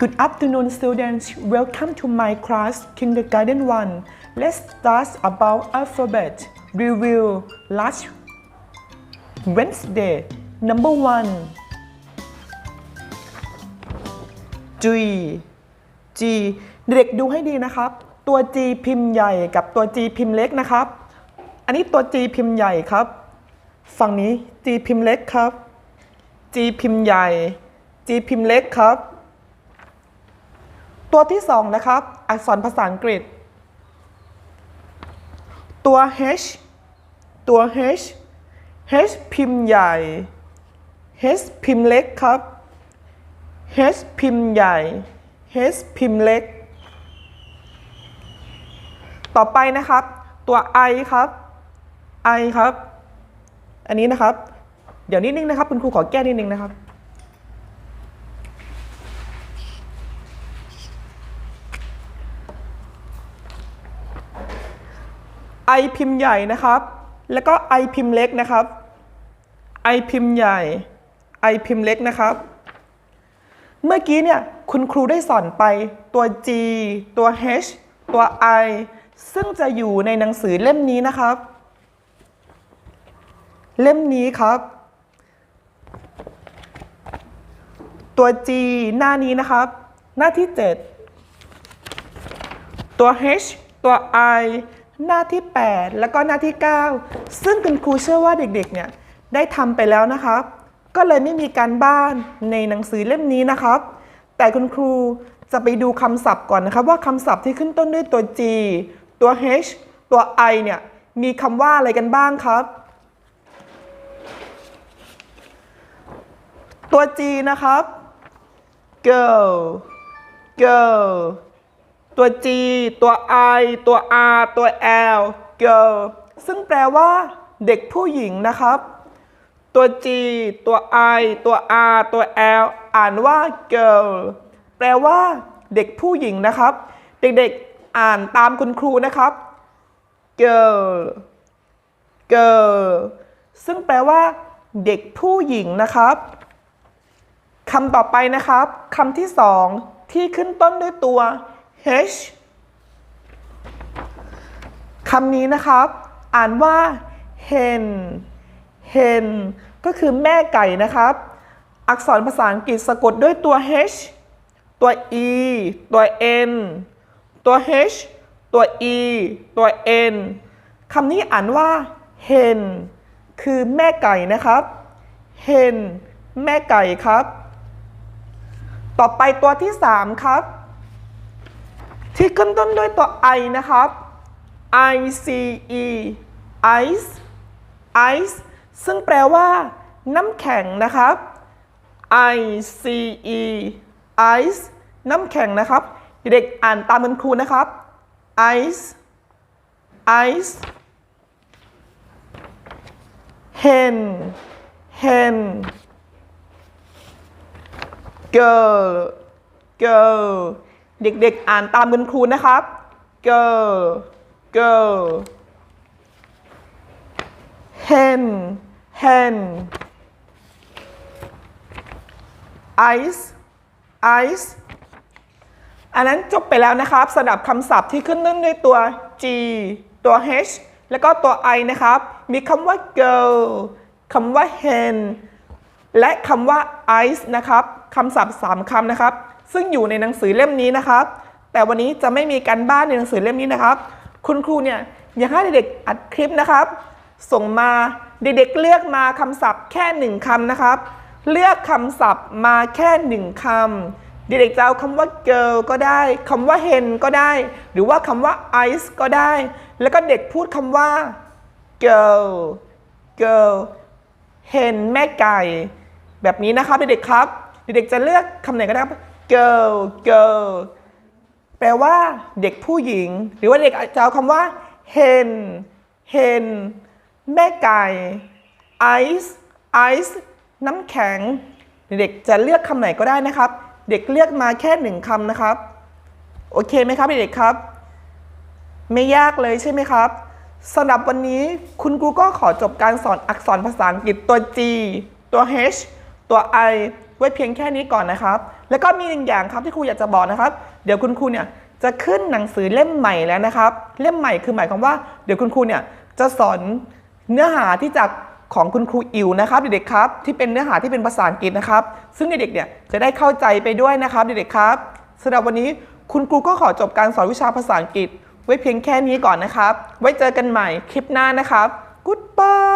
Good afternoon, students. Welcome to my class, Kindergarten 1. Let's start about alphabet. Review last Wednesday. Number 1. G G เด็กดูให้ดีนะครับ ตัว G พิมพ์ใหญ่กับตัว G พิมพ์เล็กนะครับ อันนี้ตัว G พิมพ์ใหญ่ครับ ฝั่งนี้ G พิมพ์เล็กครับ G พิมพ์ใหญ่ G พิมพ์เล็กครับ ตัวที่สองนะครับ อักษรภาษาอังกฤษ ตัว H ตัว H H พิมพ์ใหญ่ H พิมพ์เล็กครับ H พิมพ์ใหญ่ H พิมพ์เล็ก ต่อไปนะครับ ตัว I ครับ I ครับ อันนี้นะครับ เดี๋ยวนิดนึงนะครับ คุณครูขอแก้นิดนึงนะครับ I พิมพ์ใหญ่นะครับ แล้วก็ I พิมพ์เล็กนะครับ I พิมพ์ใหญ่ I พิมพ์เล็กนะครับ เมื่อกี้เนี่ยคุณครูได้สอนไปตัว G ตัว H ตัว I ซึ่งจะอยู่ในหนังสือเล่มนี้นะครับ เล่มนี้ครับ ตัว G หน้านี้นะครับ หน้าที่ 7 ตัว H ตัว I หน้าที่ 8 แล้วก็หน้าที่ 9 ซึ่งคุณครูเชื่อว่าเด็กๆเนี่ยได้ทำไปแล้วนะครับ ก็เลยไม่มีการบ้านในหนังสือเล่มนี้นะครับ แต่คุณครูจะไปดูคำศัพท์ก่อนนะครับ ว่าคำศัพท์ที่ขึ้นต้นด้วยตัว G ตัว H ตัว I เนี่ยมีคำว่าอะไรกันบ้างครับ ตัว G นะครับ girl girl ตัว G ตัว I ตัว R ตัว L girl ซึ่งแปลว่าเด็กผู้หญิงนะครับ ตัว G ตัว I ตัว R ตัว L อ่านว่า girl แปลว่าเด็กผู้หญิงนะครับ เด็กๆอ่านตามคุณครูนะครับ girl girl ซึ่งแปลว่าเด็กผู้หญิงนะครับคำต่อไปนะครับคำที่สองที่ขึ้นต้นด้วยตัว H คำนี้นะครับ อ่านว่า hen hen ก็คือแม่ไก่นะครับ อักษรภาษาอังกฤษสะกดด้วยตัว H ตัว E ตัว N ตัว H ตัว E ตัว N คำนี้อ่านว่า hen คือแม่ไก่นะครับ hen แม่ไก่ครับ ต่อไปตัวที่ 3 ครับ ที่ขึ้นต้นด้วยตัว I นะครับ I C E ice ice ซึ่งแปลว่า น้ำแข็งนะครับ I C E ice น้ำแข็งนะครับ เด็กอ่านตามคุณครูนะครับ ice ice hen hen girl girl เด็กๆอ่านตามคุณครูนะครับ girl girl hen hen ice ice อันนั้นจบไปแล้วนะครับสำหรับคำศัพท์ที่ขึ้นต้นด้วยตัว G ตัว H แล้วก็ตัว I นะครับ มีคำว่า girl คำว่า hen และคำว่า ice นะครับคำศัพท์ 3คำนะครับ ซึ่งอยู่ในหนังสือเล่มนี้นะครับ แต่วันนี้จะไม่มีการบ้านในหนังสือเล่มนี้นะครับ คุณครูเนี่ยอยากให้เด็กๆอัดคลิปนะครับ ส่งมาเด็กๆเลือกมาคำศัพท์แค่หนึ่งคำนะครับ เลือกคำศัพท์มาแค่หนึ่งคำเด็กๆจะเอาคำว่า girl ก็ได้คำว่า hen ก็ได้ หรือว่าคำว่า ice ก็ได้ แล้วก็เด็กพูดคำว่า girl girl hen แม่ไก่ แบบนี้นะครับเด็กๆครับ เด็กๆจะเลือกคำไหนก็ได้ครับ girl girl แปลว่าเด็กผู้หญิง หรือว่าเด็กจะเอาคำว่า hen hen แม่ไก่ ice ice น้ำแข็ง เด็กจะเลือกคำไหนก็ได้นะครับ เด็กเลือกมาแค่หนึ่งคำนะครับ โอเคไหมครับเด็กๆครับ ไม่ยากเลยใช่ไหมครับสำหรับวันนี้คุณครูก็ขอจบการสอนอักษรภาษาอังกฤษตัว G ตัว H ตัว I ไว้เพียงแค่นี้ก่อนนะครับ แล้วก็มีหนึ่งอย่างครับที่ครูอยากจะบอกนะครับ เดี๋ยวคุณครูเนี่ยจะขึ้นหนังสือเล่มใหม่แล้วนะครับ เล่มใหม่คือหมายความว่าเดี๋ยวคุณครูเนี่ยจะสอนเนื้อหาที่จากของคุณครูอิ๋วนะครับเด็กๆครับ ที่เป็นเนื้อหาที่เป็นภาษาอังกฤษนะครับ ซึ่งเด็กๆเนี่ยจะได้เข้าใจไปด้วยนะครับเด็กๆครับสำหรับวันนี้คุณครูก็ขอจบการสอนวิชาภาษาอังกฤษ ไว้เพียงแค่นี้ก่อนนะครับ ไว้เจอกันใหม่คลิปหน้านะครับ Goodbye